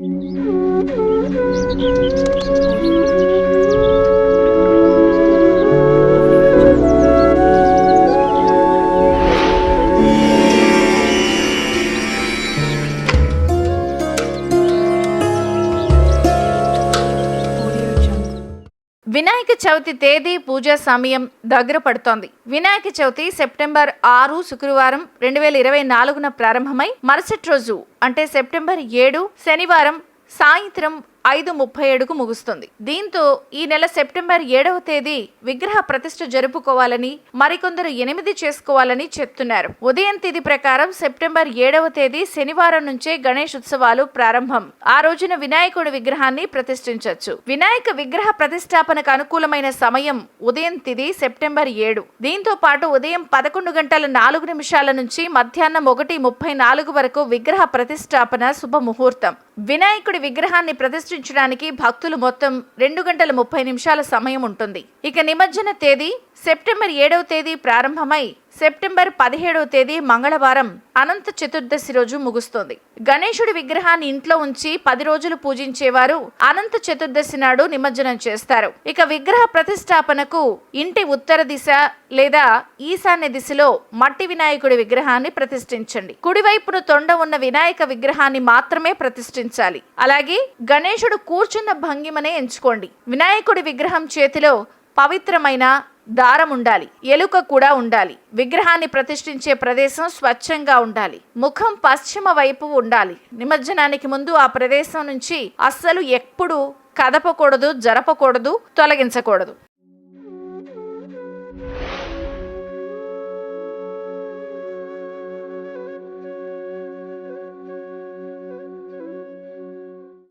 うん。వినాయక చవితి తేదీ పూజా సమయం దగ్గర పడుతోంది. వినాయక చవితి సెప్టెంబర్ ఆరు శుక్రవారం రెండు వేల ఇరవై నాలుగున ప్రారంభమై మరుసటి రోజు అంటే సెప్టెంబర్ ఏడు శనివారం సాయంత్రం ఐదు ముప్పై ఏడుకు ముగుస్తుంది. దీంతో ఈ నెల సెప్టెంబర్ ఏడవ తేదీ విగ్రహ ప్రతిష్ఠ జరుపుకోవాలని మరికొందరు ఎనిమిది చేసుకోవాలని చెప్తున్నారు. ఉదయం తేదీ ప్రకారం సెప్టెంబర్ ఏడవ తేదీ శనివారం నుంచే గణేష్ ఉత్సవాలు ప్రారంభం. ఆ రోజున వినాయకుడి విగ్రహాన్ని ప్రతిష్ఠించవచ్చు. వినాయక విగ్రహ ప్రతిష్టాపనకు అనుకూలమైన సమయం ఉదయం తిది సెప్టెంబర్ ఏడు. దీంతో పాటు ఉదయం పదకొండు గంటల నాలుగు నిమిషాల నుంచి మధ్యాహ్నం ఒకటి ముప్పై నాలుగు వరకు విగ్రహ ప్రతిష్టాపన శుభముహూర్తం. వినాయకుడి విగ్రహాన్ని దర్శించడానికి భక్తులు మొత్తం రెండు గంటల ముప్పై నిమిషాల సమయం ఉంటుంది. ఇక నిమజ్జన తేదీ సెప్టెంబర్ ఏడవ తేదీ ప్రారంభమై సెప్టెంబర్ పదిహేడవ తేదీ మంగళవారం అనంత చతుర్దశి రోజు ముగుస్తుంది. గణేశుడి విగ్రహాన్ని ఇంట్లో ఉంచి పది రోజులు పూజించేవారు అనంత చతుర్దశి నాడు నిమజ్జనం చేస్తారు. ఇక విగ్రహ ప్రతిష్టాపనకు ఇంటి ఉత్తర దిశ లేదా ఈశాన్య దిశలో మట్టి వినాయకుడి విగ్రహాన్ని ప్రతిష్ఠించండి. కుడివైపున తొండ ఉన్న వినాయక విగ్రహాన్ని మాత్రమే ప్రతిష్ఠించాలి. అలాగే గణేశుడు కూర్చున్న భంగిమనే ఎంచుకోండి. వినాయకుడి విగ్రహం చేతిలో పవిత్రమైన దారం ఉండాలి ఎలుక కూడా ఉండాలి విగ్రహాన్ని ప్రతిష్ఠించే ప్రదేశం స్వచ్ఛంగా ఉండాలి ముఖం పశ్చిమ వైపు ఉండాలి. నిమజ్జనానికి ముందు ఆ ప్రదేశం నుంచి అస్సలు ఎప్పుడు కదపకూడదు జరపకూడదు తొలగించకూడదు.